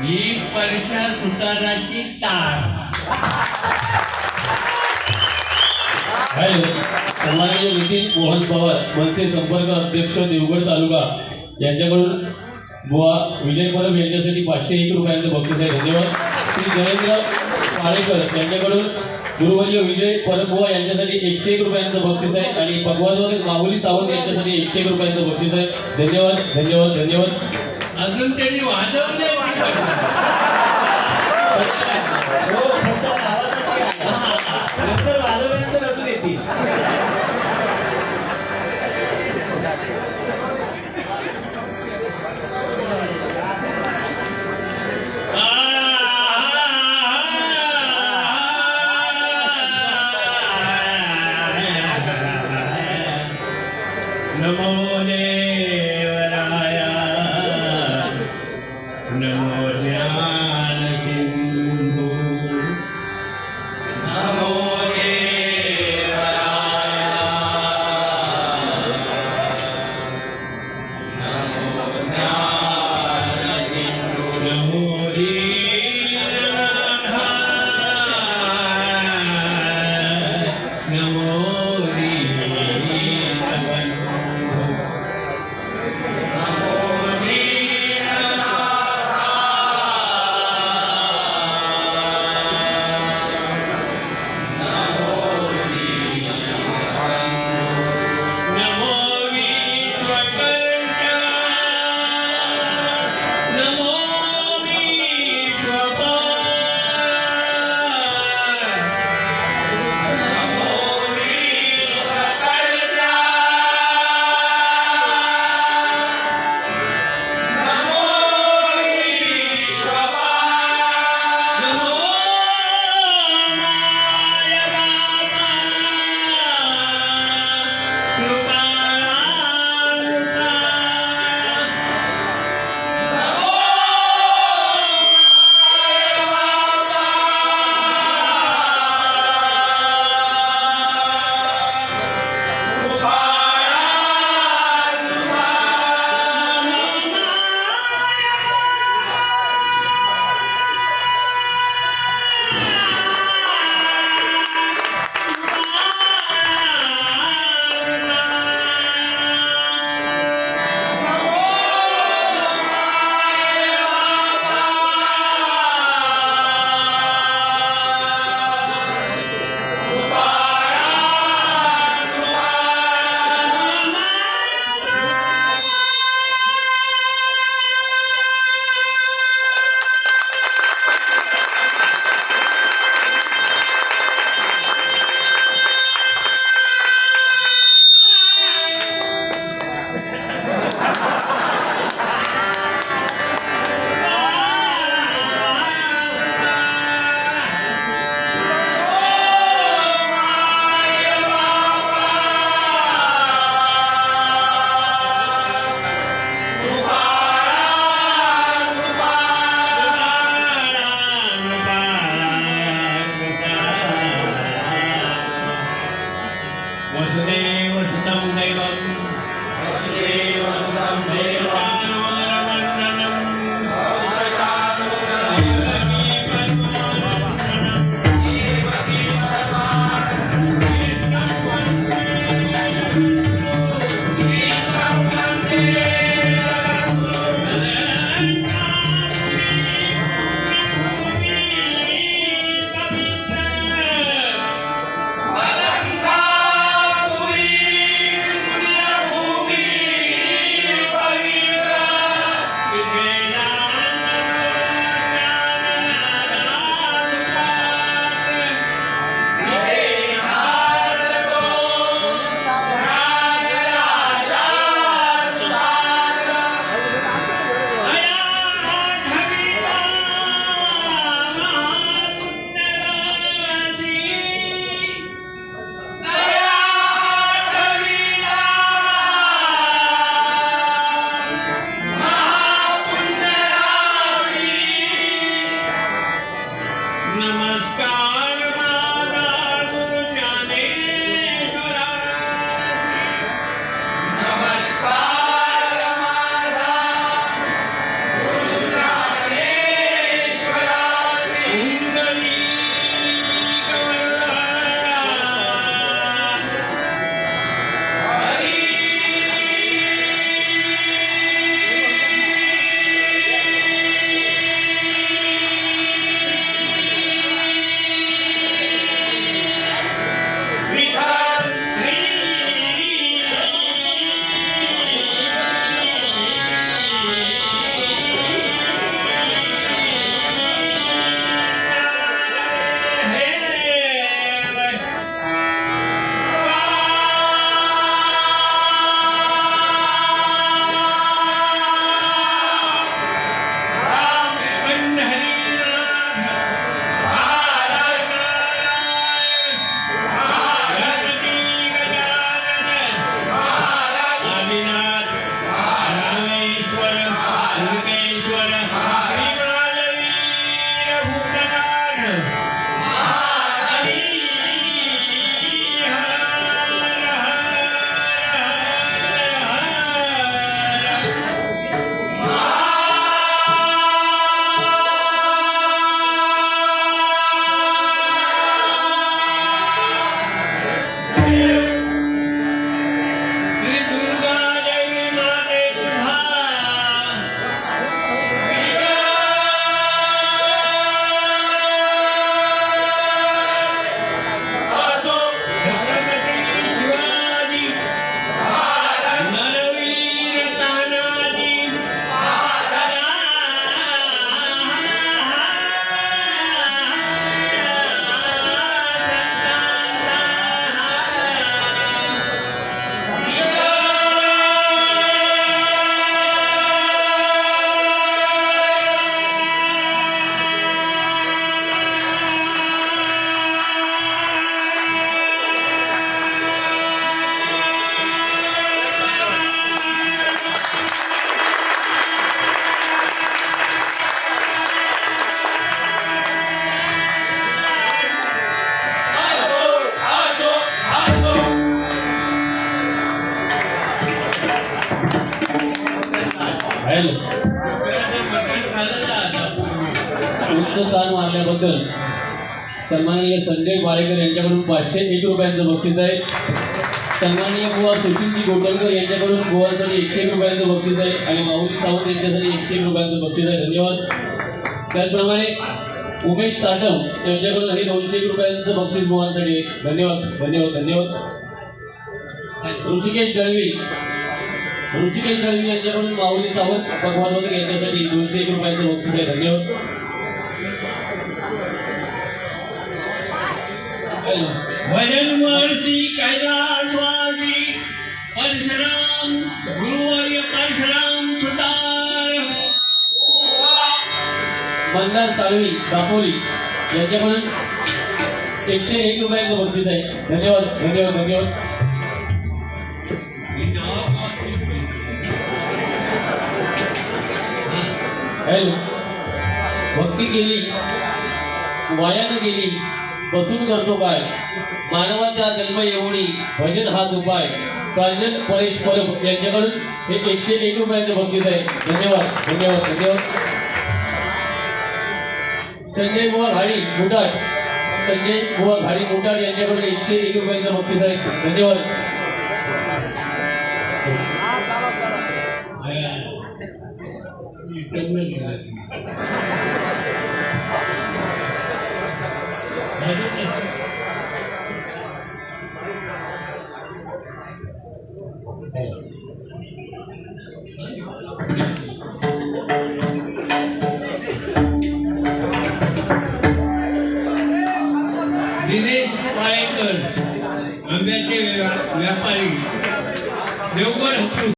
ही Parsha सुताराची hello सन्माननीय नितीन मोहन पवार मनसे संपर्क अध्यक्ष देवगड तालुका. यांच्याकडून बुवा विजय परब यांच्यासाठी पाचशे एक रुपयांचं बक्षीस आहे. धन्यवाद. श्री जयेंद्र पाळेकर यांच्याकडून गुरुवर्य विजय परब बुवा यांच्यासाठी एकशे एक रुपयांचं बक्षीस आहे. आणि भगवानवर माहुली सावंत यांच्यासाठी एकशे एक रुपयांचं बक्षीस आहे. धन्यवाद धन्यवाद धन्यवाद. अजून त्यांनी वाजवले हो नंतर वाजवल्यानंतर अजून येतील नमो नमो मारल्याबद्दल सन्माननीय संजय बाळेकर यांच्याकडून पाचशे एक रुपयांचं बक्षीस आहे. सन्माननीय बुवा सुशीलजी गोटलकर यांच्याकडून बुवासाठी एकशे एक रुपयांचं बक्षीस आहे आणि माऊली सावंत यांच्यासाठी एकशे एक रुपयांचं बक्षीस आहे. धन्यवाद. त्याचप्रमाणे उमेश साटम यांच्याकडून आणि दोनशे एक रुपयांचं बक्षीस बुवांसाठी. धन्यवाद धन्यवाद धन्यवाद. ऋषिकेश दळवी ऋषिकेश दळवी यांच्याकडून माऊली सावंत भगवान यांच्यासाठी दोनशे एक रुपयांचं बक्षीस आहे. धन्यवाद. भजन महर्षी कैलासवासी परशुराम गुरुवर्य परशुराम सुतार. मंदार साळवी दापोली यांच्याकडून एकशे एक रुपयांचं बक्षीस आहे. धन्यवाद धन्यवाद धन्यवाद. हॅलो. भक्ती केली. वायानं गेली. बसून करतो काय? मानवाचा जन्म एवढी भजन हाच उपाय. कांजन परेश परब यांच्याकडून हे एकशे एक रुपयाचं बक्षीस आहे. धन्यवाद धन्यवाद धन्यवाद. संजय बुवा घाडी मुटाट. संजय बुवा घाडी मुटाट यांच्याकडून एकशे एक रुपयांचं बक्षीस आहे. धन्यवाद. दिनेश